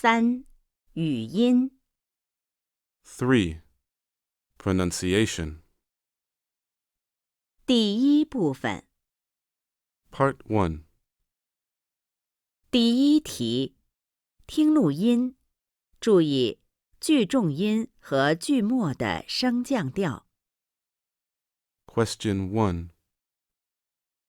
三、语音。 3. Pronunciation. 第一部分， Part 1. 第一题，听录音，注意句重音和句末的升降调。 Question 1.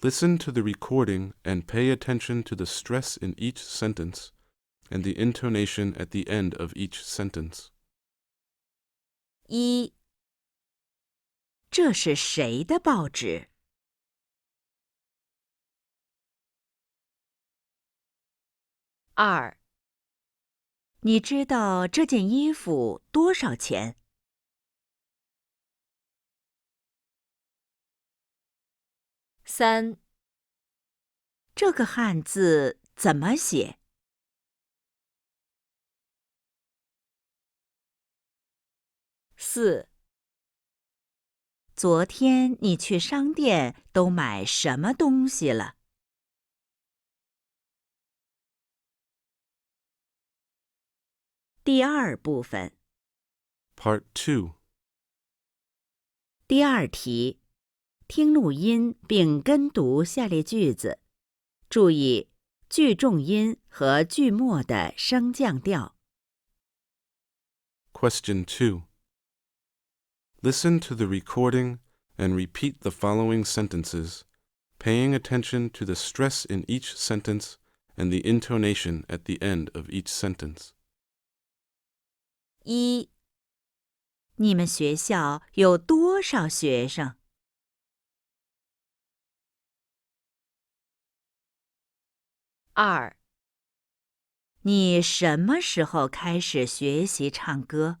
Listen to the recording and pay attention to the stress in each sentence and the intonation at the end of each sentence. 一，这是谁的报纸？二，你知道这件衣服多少钱？三，这个汉字怎么写？ 四，昨天你去商店都买什么东西了？第二部分，Part Two 第二题，听录音并跟读下列句子，注意句重音和句末的升降调。Question 2. Listen to the recording and repeat the following sentences, paying attention to the stress in each sentence and the intonation at the end of each sentence. 一，你们学校有多少学生？二，你什么时候开始学习唱歌？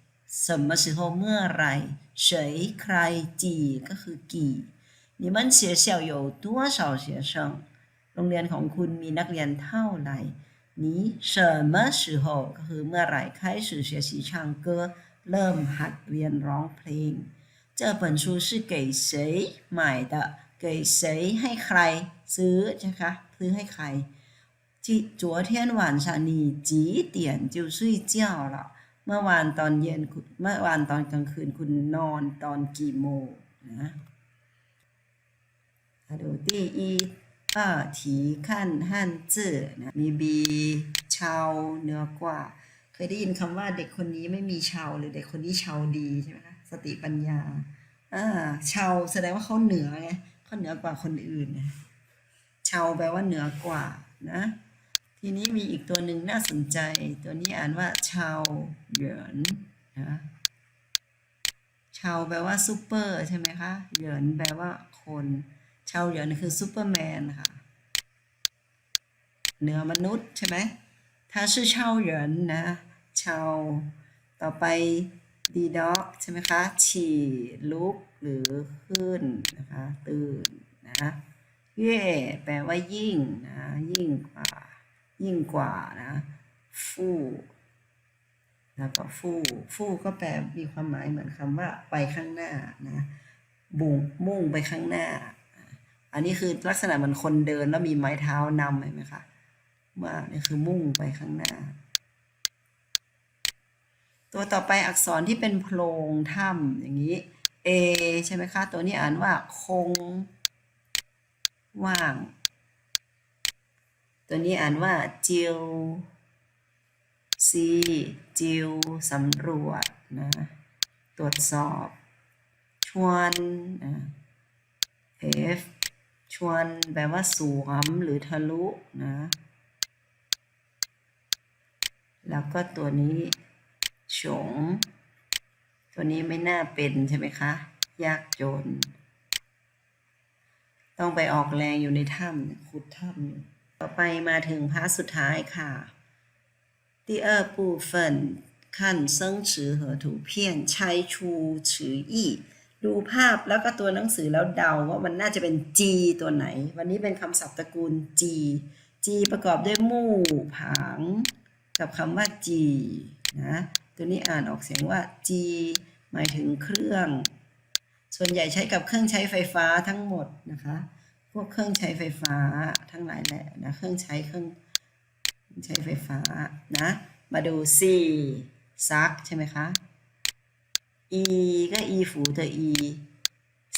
什么时候เมื่อไหร่谁ใครจีก็คือกี่你们学校有多少学生โรงเรียนของคุณมีนักเรียนเท่าไหร่你什么时候ก็คือเมื่อไหร่开始学习唱歌เริ่มหัดเรียนร้องเพลง这本书是给谁买的给谁ให้ใครซื้อใช่ไหมคะซื้อให้ใคร ที่昨天晚上你几点就睡觉了 เมื่อวานตอนเย็นคุณเมื่อวานตอนกลางคืนคุณนอนตอนกี่โมงนะมาดูที่อี二题看汉字นะมีบีชาวเหนือกว่า เคยได้ยินคำว่าเด็กคนนี้ไม่มีชาวหรือเด็กคนนี้ชาวดีใช่ไหมคะสติปัญญาอ่าชาวแสดงว่าเขาเหนือไงเขาเหนือกว่าคนอื่นไงชาวแปลว่าเหนือกว่านะ ทีนี้มีอีกตัวหนึ่งน่าสนใจ ตัวนี้อ่านว่าชาวเหยินนะชาวแปลว่าซูเปอร์ใช่ไหมคะเหยินแปลว่าคนชาวเหยินคือซูเปอร์แมนค่ะเหนือมนุษย์ใช่ไหมถ้าชื่อชาวเหยินนะชาวต่อไปดีด็อกใช่ไหมคะ ฉี่ลุกหรือขึ้นนะคะ ตื่นนะเย่แปลว่ายิ่งนะ ยิ่งกว่า ยิ่งกว่านะฟู่แล้วก็ฟู่ฟู่ก็แปลมีความหมายเหมือนคำว่าไปข้างหน้านะบุ่งมุ่งไปข้างหน้า อันนี้คือลักษณะเหมือนคนเดินแล้วมีไม้เท้านำเห็นไหมคะว่านี่คือมุ่งไปข้างหน้า ตัวต่อไปอักษรที่เป็นโพรงถ้ำอย่างนี้ A ใช่ไหมคะ ตัวนี้อ่านว่าคง ว่าง ตัวนี้อ่านว่าจิวซีจิวสำรวจนะตรวจสอบ ชวนนะ F ชวนแปลว่าสวมหรือทะลุนะ แล้วก็ตัวนี้ฉง ตัวนี้ไม่น่าเป็นใช่ไหมคะ ยากจน ต้องไปออกแรงอยู่ในถ้ำขุดถ้ำอยู่ ต่อไปมาถึงพาร์ทสุดท้ายค่ะ第二部分看生词和图片猜出词义ดูภาพแล้วก็ตัวหนังสือแล้วเดาว่ามันน่าจะเป็น G ตัวไหน วันนี้เป็นคำศัพท์ตระกูล G G ประกอบด้วยมู่ผาง กับคำว่า G นะ ตัวนี้อ่านออกเสียงว่า G หมายถึงเครื่อง ส่วนใหญ่ใช้กับเครื่องใช้ไฟฟ้าทั้งหมดนะคะ พวกเครื่องใช้ไฟฟ้าทั้งหลายแหละนะเครื่องใช้เครื่องใช้ไฟฟ้านะ มาดู C ซักใช่ไหมคะ E ก็ E ฝู的 E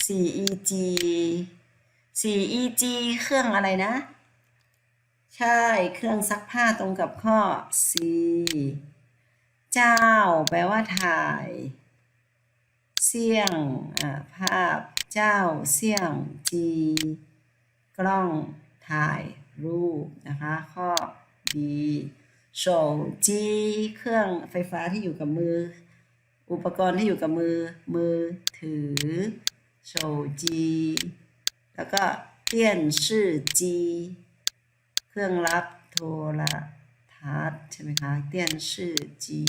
4 EG 4 EG เครื่องอะไรนะ ใช่เครื่องซักผ้าตรงกับข้อ C เจ้า แปลว่าถ่าย เสี่ยง อ่า ภาพ เจ้า เสี่ยง จี กล้องถ่ายรูปนะคะ ข้อ B โฉจีเครื่องไฟฟ้าที่อยู่กับมือ อุปกรณ์ที่อยู่กับมือ มือถือโฉจีแล้วก็เตี้ยนชื่อจีเครื่องรับโทรทัศน์ใช่ไหมคะเตี้ยนชื่อจี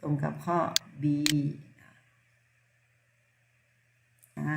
ตรงกับข้อ B นะ